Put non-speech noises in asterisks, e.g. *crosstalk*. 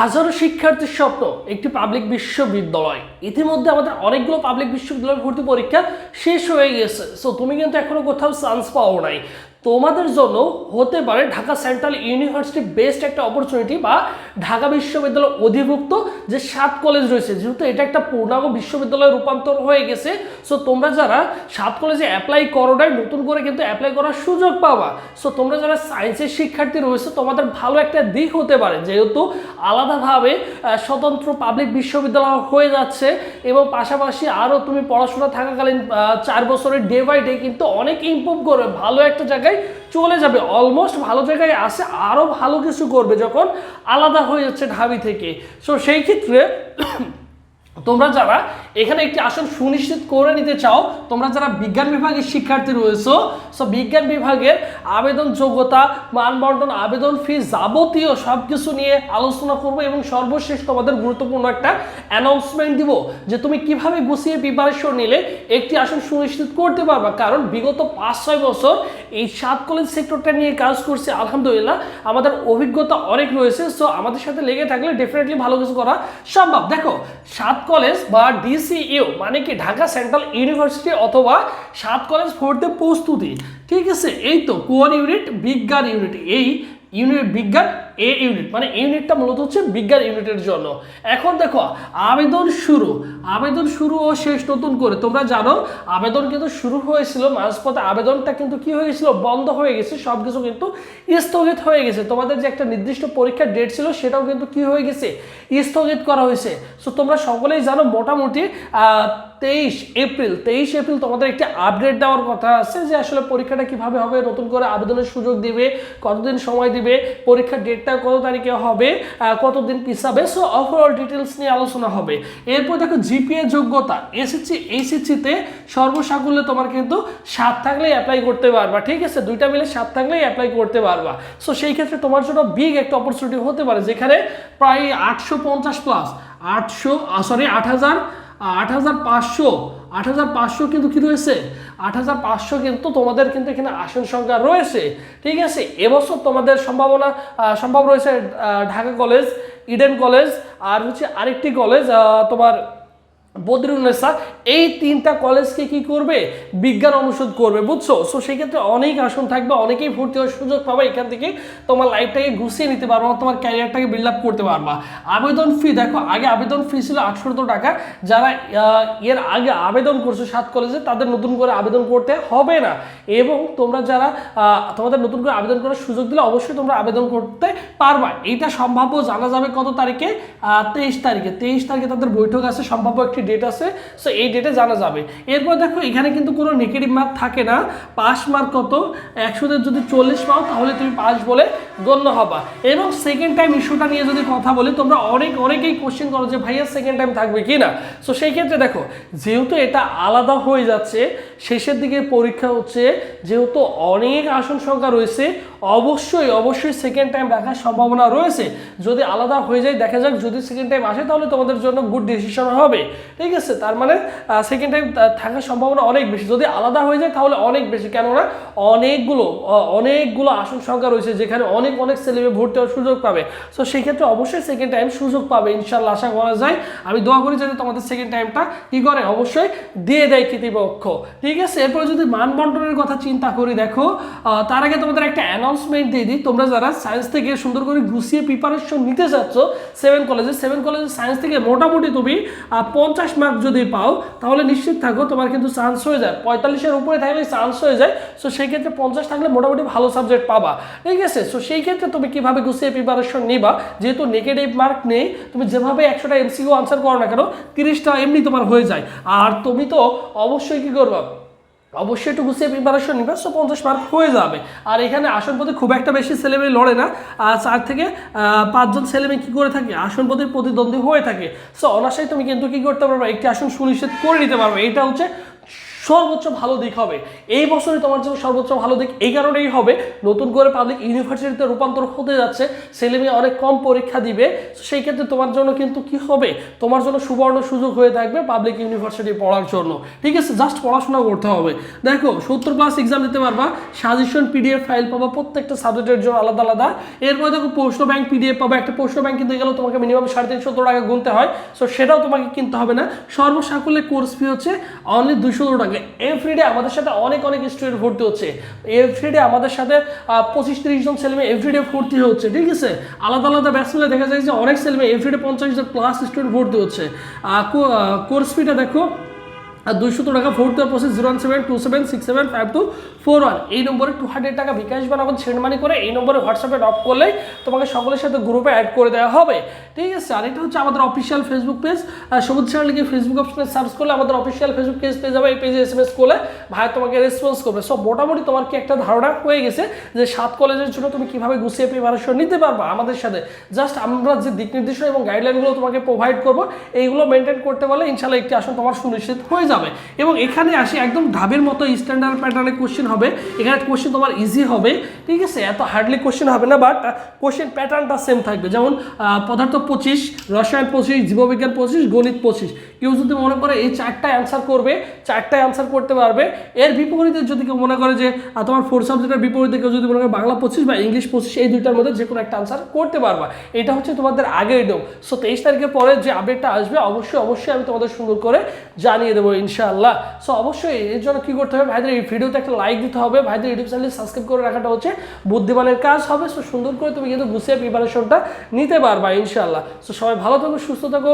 হাজারো শিক্ষার্থীর স্বপ্ন, একটি পাবলিক বিশ্ববিদ্যালয়। ইতিমধ্যে আমাদের অনেকগুলো পাবলিক বিশ্ববিদ্যালয় ভর্তি পরীক্ষা শেষ হয়ে গেছে। সো তুমি কিন্তু এখনও কোথাও চান্স পাও নাই। তোমাদের জন্য হতে পারে ঢাকা সেন্ট্রাল ইউনিভার্সিটি বেস্ট একটা অপরচুনিটি বা ঢাকা বিশ্ববিদ্যালয় অধিভুক্ত যে সাত কলেজ রয়েছে, যেহেতু এটা একটা পূর্ণাঙ্গ বিশ্ববিদ্যালয়ে রূপান্তর হয়ে গেছে সো তোমরা যারা সাত কলেজে অ্যাপ্লাই করো নাই, নতুন করে কিন্তু অ্যাপ্লাই করার সুযোগ পাবা। সো তোমরা যারা সায়েন্সের শিক্ষার্থী রয়েছে, তোমাদের ভালো একটা দিক হতে পারে, যেহেতু আলাদাভাবে স্বতন্ত্র পাবলিক বিশ্ববিদ্যালয় হয়ে যাচ্ছে এবং পাশাপাশি আরও তুমি পড়াশোনা থাকাকালীন চার বছরের ডে বাই ডে কিন্তু অনেক ইমপ্রুভ করবে। ভালো একটা জায়গায় চলে যাবে। অলমোস্ট ভালো জায়গায় আসে আরও ভালো কিছু করবে যখন আলাদা হয়ে যাচ্ছে ঢাবি থেকে। সো সেই ক্ষেত্রে *clears throat* তোমরা যারা এখানে একটি আসন সুনিশ্চিত করে নিতে চাও, তোমরা যারা বিজ্ঞান বিভাগের শিক্ষার্থী রয়েছো সো বিজ্ঞান বিভাগের আবেদন যোগ্যতা মানবন্টন আবেদন ফি যাবতীয় সব কিছু নিয়ে আলোচনা করব এবং সর্বশেষ তোমাদের গুরুত্বপূর্ণ একটা অ্যানাউন্সমেন্ট দিব যে তুমি কীভাবে গুছিয়ে প্রিপারেশন নিলে একটি আসন সুনিশ্চিত করতে পারবা। কারণ বিগত পাঁচ ছয় বছর এই সাত কলেজ সেক্টরটা নিয়ে কাজ করছে, আলহামদুলিল্লাহ। আমাদের অভিজ্ঞতা অনেক রয়েছে সো আমাদের সাথে লেগে থাকলে ডেফিনেটলি ভালো কিছু করা সম্ভব। দেখো, সাত কলেজ বা ডিসিইউ মানে কি ঢাকা সেন্ট্রাল ইউনিভার্সিটি অথবা সাত কলেজ ফোর্থে প্রস্তুতি। ঠিক আছে? এই তো কোয়ার ইউনিট, বিজ্ঞান ইউনিট। এই ইউনিট বিজ্ঞান এ ইউনিট মানে ইউনিটটা মূলত হচ্ছে বিজ্ঞান ইউনিটের জন্য। এখন দেখো, আবেদন শুরু। আবেদন শুরু ও শেষ নতুন করে। তোমরা জানো, আবেদন কিন্তু শুরু হয়েছিল, মাঝপথে আবেদনটা কিন্তু কি হয়ে গেছিল বন্ধ হয়ে গেছে সব কিছু কিন্তু স্থগিত হয়ে গেছে। তোমাদের যে একটা নির্দিষ্ট পরীক্ষার ডেট ছিল, সেটাও কিন্তু কি হয়ে গেছে? স্থগিত করা হয়েছে। সো তোমরা সকলেই জানো, মোটামুটি তেইশ এপ্রিল তেইশ এপ্রিল তোমাদের একটি আপডেট দেওয়ার কথা আছে যে আসলে পরীক্ষাটা কীভাবে হবে, নতুন করে আবেদনের সুযোগ দিবে, কতদিন সময় দিবে, পরীক্ষার ডেটটা কত তারিখে হবে কতদিন পিছাবে সো ওভারঅল ডিটেলস নিয়ে আলোচনা হবে। এরপর দেখো জিপিএ যোগ্যতা এসএসসি এইচএসসিতে সর্বসাকুল্যে তোমার কিন্তু সাত থাকলেই অ্যাপ্লাই করতে পারবা, ঠিক আছে? দুইটা মিলে সাত থাকলেই অ্যাপ্লাই করতে পারবা। সো সেই ক্ষেত্রে তোমার জন্য বিগ একটা অপরচুনিটি হতে পারে, যেখানে প্রায় আটশো পঞ্চাশ প্লাস আটশো সরি আট হাজার আট হাজার পাঁচশো, আট হাজার পাঁচশো কিন্তু কি রয়েছে? আট হাজার পাঁচশো কিন্তু তোমাদের কিন্তু এখানে আসন সংখ্যা রয়েছে। ঠিক আছে? এবছর তোমাদের সম্ভাবনা সম্ভব রয়েছে ঢাকা কলেজ ইডেন কলেজ, আর হচ্ছে আরেকটি কলেজ তোমার বদরুন্নেসা এই তিনটা কলেজকে কি করবে? বিজ্ঞান অনুষদ করবে, বুঝছ? সো সেই ক্ষেত্রে অনেক আসন থাকবে, অনেকেই ভর্তি হওয়ার সুযোগ পাবে, এখান থেকে তোমার লাইফটাকে গুছিয়ে নিতে পারবা, তোমার ক্যারিয়ারটাকে বিল্ড আপ করতে পারবা। আবেদন ফি দেখো, আগে আবেদন ফি ছিল আটশো টাকা। যারা এর আগে আবেদন করছ সাত কলেজে তাদের নতুন করে আবেদন করতে হবে না। এবং তোমরা যারা তোমাদের নতুন করে আবেদন করার সুযোগ দিলে অবশ্যই তোমরা আবেদন করতে পারবা। এইটা সম্ভাব্য জানা যাবে কত তারিখে? তেইশ তারিখে। তেইশ তারিখে তাদের বৈঠক আছে, সম্ভাব্য একটি ডেট আছে? সো এই ডেটে জানা যাবে। এরপর দেখো, এখানে কিন্তু কোনো নেগেটিভ মার্ক থাকে না। পাস মার্ক কত? একশোতে যদি চল্লিশ পাও, তাহলে তুমি পাস বলে গণ্য হবা। এবং সেকেন্ড টাইম ইস্যুটা নিয়ে যদি কথা বলি, তোমরা অনেক, অনেকেই কোশ্চেন করো যে, ভাইয়া সেকেন্ড টাইম থাকবে কি না? সো সেই ক্ষেত্রে দেখো, যেহেতু এটা আলাদা হয়ে যাচ্ছে, শেষের দিকে পরীক্ষা হচ্ছে, যেহেতু অনেক আসন সংখ্যা রয়েছে, অবশ্যই অবশ্যই সেকেন্ড টাইম রাখার সম্ভাবনা রয়েছে। যদি আলাদা হয়ে যায়, দেখা যাক যদি সেকেন্ড টাইম আসে, তাহলে তোমাদের জন্য গুড ডিসিশন হবে। ঠিক আছে? তার মানে সেকেন্ড টাইম থাকার সম্ভাবনা অনেক বেশি। যদি আলাদা হয়ে যায়, তাহলে অনেক বেশি। কেননা, অনেকগুলো অনেকগুলো আসন সংখ্যা রয়েছে, যেখানে অনেক অনেক ছেলেমেয়ে ভর্তি হওয়ার সুযোগ পাবে। সো সেই ক্ষেত্রে অবশ্যই সেকেন্ড টাইম সুযোগ পাবে ইনশাল্লাহ আশা করা যায়। আমি দোয়া করি যাতে তোমাদের সেকেন্ড টাইমটা কি করে? অবশ্যই দিয়ে দেয় কৃতিপক্ষ। ঠিক আছে? এরপরে যদি মানবন্টনের কথা চিন্তা করি, দেখো তার আগে তোমাদের একটা অ্যানাউন্সমেন্ট দিয়ে দিই। তোমরা যারা সায়েন্স থেকে সুন্দর করে গুছিয়ে প্রিপারেশন নিতে চাচ্ছ সেভেন কলেজে সেভেন কলেজে সায়েন্স থেকে মোটামুটি তুমি পঞ্চাশ মার্ক যদি পাও, তাহলে নিশ্চিত থাকো তোমার কিন্তু চান্স হয়ে যায়। পঁয়তাল্লিশের উপরে থাকলে চান্স হয়ে যায়। সো সেই ক্ষেত্রে পঞ্চাশ থাকলে মোটামুটি ভালো সাবজেক্ট পাবা। ঠিক আছে? সো সেই ক্ষেত্রে তুমি কীভাবে গুছিয়ে প্রিপারেশন নিবা? যেহেতু নেগেটিভ মার্ক নেই, তুমি যেভাবে একশোটা এমসিকিউ আনসার করো না কেন, তিরিশটা এমনি তোমার হয়ে যায়। আর তুমি তো অবশ্যই কী করবা? অবশ্যই একটু গুছিয়ে প্রিপারেশন নিবে। সো পঞ্চাশ মার্ক হয়ে যাবে। আর এখানে আসন পদে খুব একটা বেশি ছেলেমেয়ে লড়ে না। আর চার থেকে পাঁচজন ছেলেমেয়ে কী করে থাকে? আসন পথে প্রতিদ্বন্দ্বী হয়ে থাকে। সো অনাশায় তুমি কিন্তু কী করতে পারবে? একটি আসন সুনিশ্চিত করে নিতে পারবে। এটা হচ্ছে সর্বোচ্চ ভালো দিক হবে। এই বছরে তোমার জন্য সর্বোচ্চ ভালো দিক এই কারণেই হবে, নতুন করে পাবলিক ইউনিভার্সিটিতে রূপান্তর হতে যাচ্ছে, ছেলে মেয়ে অনেক কম পরীক্ষা দিবে সেই ক্ষেত্রে তোমার জন্য কিন্তু কি হবে? তোমার জন্য সুবর্ণ সুযোগ হয়ে থাকবে পাবলিক ইউনিভার্সিটি পড়ার জন্য। ঠিক আছে? জাস্ট পড়াশোনা করতে হবে। দেখো, সত্তর প্লাস এক্সাম দিতে পারবা সাজেশন পিডিএফ ফাইল পাবা, প্রত্যেকটা সাবজেক্টের জন্য আলাদা আলাদা। এরপরে দেখো, প্রশ্ন ব্যাংক পিডিএফ পাবা, একটা প্রশ্ন ব্যাংক কিনতে গেলেও তোমাকে মিনিমাম সাড়ে তিনশো টাকা গুনতে হয় সো সেটাও তোমাকে কিনতে হবে না। সর্বসাকুল্যে কোর্স ফি হচ্ছে অনলি দুশো টাকা। এভরিডে আমাদের সাথে অনেক অনেক স্টুডেন্ট ভর্তি হচ্ছে। এভরিডে আমাদের সাথে পঁচিশ, তিরিশ জন ছেলেমেয়ে এভরিডে ভর্তি হচ্ছে, ঠিক আছে? আলাদা আলাদা ব্যাচ দেখা যায় যে অনেক ছেলেমেয়ে এভরিডে পঞ্চাশ জন প্লাস স্টুডেন্ট ভর্তি হচ্ছে। কোর্স ফিটা দেখো আর দুইশো টাকা ফোর দেওয়ার process zero one seven two seven six seven five two four one এই নম্বরে টু হান্ড্রেড টাকা বিকাশ বা সেন্ড মানি করে এই নম্বরে হোয়াটসঅ্যাপে ড্রপ করলেই তোমাকে সকলের সাথে গ্রুপে অ্যাড করে দেওয়া হবে। ঠিক আছে, আর এটা হচ্ছে আমাদের official Facebook page Sabuj sir লিখে ফেসবুক অপশনে সার্চ করলে আমাদের অফিসিয়াল ফেসবুক পেজ পেয়ে যাবে। এই পেজে এস এম এস করলে ভাই তোমাকে রেসপন্স করবে। সব মোটামুটি তোমার কি একটা ধারণা হয়ে গেছে যে সাত কলেজের জন্য তুমি কীভাবে গুছিয়ে প্রিপারেশন নিতে পারবা আমাদের সাথে? জাস্ট আমরা যে দিক নির্দেশনা এবং গাইডলাইনগুলো তোমাকে প্রোভাইড করব, এইগুলো মেনটেন করতে পারলে ইনশাল্লাহ একটি আসন তোমার সুনিশ্চিত হয়ে যাবে। এবং এখানে আসি একদম ঢাবের মতো স্ট্যান্ডার্ড প্যাটার্নের কোশ্চেন হবে। এখানে কোশ্চেন তোমার ইজি হবে। ঠিক আছে? এত হার্ডলি কোশ্চেন হবে না বাট কোশ্চেন প্যাটার্নটা সেম থাকবে। যেমন পদার্থ পঁচিশ, রসায়ন পঁচিশ, জীববিজ্ঞান পঁচিশ, গণিত পঁচিশ। কেউ যদি মনে করে এই চারটায় অ্যান্সার করবে চারটায় অ্যান্সার করতে পারবে। এর বিপরীতে যদি কেউ মনে করে যে তোমার ফোর সাবজেক্টের বিপরীতে কেউ যদি মনে করে বাংলা পঁচিশ বা ইংলিশ পঁচিশ, এই দুইটার মধ্যে যে কোনো একটা অ্যান্সার করতে পারবা। এটা হচ্ছে তোমাদের আগের নিয়ম। সো তেইশ তারিখের পরে যে আপডেটটা আসবে, অবশ্যই অবশ্যই আমি তোমাদের সুন্দর করে জানিয়ে দেবো ইনশাআল্লাহ। সো অবশ্যই এর জন্য কি করতে হবে? ভাইদের এই ভিডিওতে একটা লাইক দিতে হবে। ভাইদের ইউটিউব চ্যানেল সাবস্ক্রাইব করে রাখাটা হচ্ছে বুদ্ধিমানের কাজ হবে। সো সুন্দর করে তুমি কিন্তু গুছিয়ে প্রিপারেশনটা নিতে পারবা ইনশাআল্লাহ। সো সবাই ভালো থাকো, সুস্থ থাকো।